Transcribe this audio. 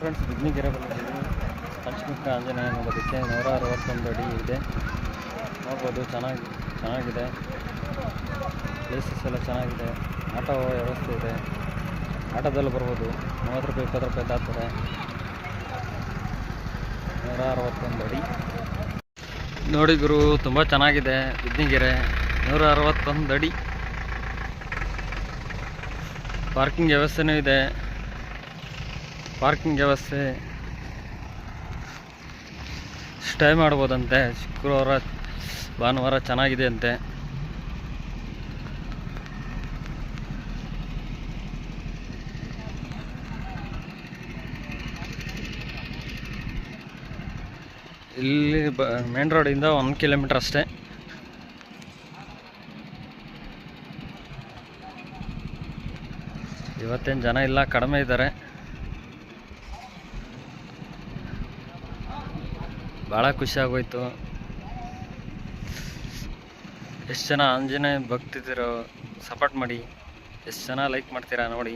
Friends ಬಿದ್ನಿಗೆರೆ ಬಂದಿದ್ದೀವಿ. ಪಂಚಮುಖ ಆಂಜನೇಯ ನೋಡೋದಕ್ಕೆ ನೂರ ಅರವತ್ತೊಂದು ಅಡಿ ಇದೆ. ನೋಡ್ಬೋದು, ಚೆನ್ನಾಗಿ ಚೆನ್ನಾಗಿದೆ. ಪ್ಲೇಸಸ್ ಎಲ್ಲ ಚೆನ್ನಾಗಿದೆ. ಆಟೋ ವ್ಯವಸ್ಥೆ ಇದೆ. ಆಟೋದಲ್ಲಿ ಬರ್ಬೋದು. ಮೂವತ್ತು ರೂಪಾಯಿ, ಇಪ್ಪತ್ತು ರೂಪಾಯಿ ತಾಗ್ತದೆ ನೂರ ಅರವತ್ತೊಂದು ಅಡಿ. ನೋಡಿ ಗುರು, ತುಂಬ ಚೆನ್ನಾಗಿದೆ ಬಿದ್ನಿಗೆರೆ ನೂರ ಅರವತ್ತೊಂದು ಅಡಿ. ಪಾರ್ಕಿಂಗ್ ವ್ಯವಸ್ಥೆನೂ ಇದೆ. ಪಾರ್ಕಿಂಗ್ ವ್ಯವಸ್ಥೆ ಸ್ಟೇ ಮಾಡ್ಬೋದಂತೆ. ಶುಕ್ರವಾರ, ಭಾನುವಾರ ಚೆನ್ನಾಗಿದೆ ಅಂತೆ. ಇಲ್ಲಿ ಬ ಮೇನ್ ರೋಡಿಂದ ಒಂದು ಕಿಲೋಮೀಟ್ರ್ ಅಷ್ಟೇ. ಇವತ್ತೇನು ಜನ ಇಲ್ಲ, ಕಡಿಮೆ ಇದ್ದಾರೆ. ಭಾಳ ಖುಷಿ ಆಗೋಯ್ತು. ಎಷ್ಟು ಜನ ಆಂಜನೇಯ ಭಕ್ತಿದ್ದೀರೋ ಸಪೋರ್ಟ್ ಮಾಡಿ ಎಷ್ಟು ಜನ ಲೈಕ್ ಮಾಡ್ತೀರಾ ನೋಡಿ.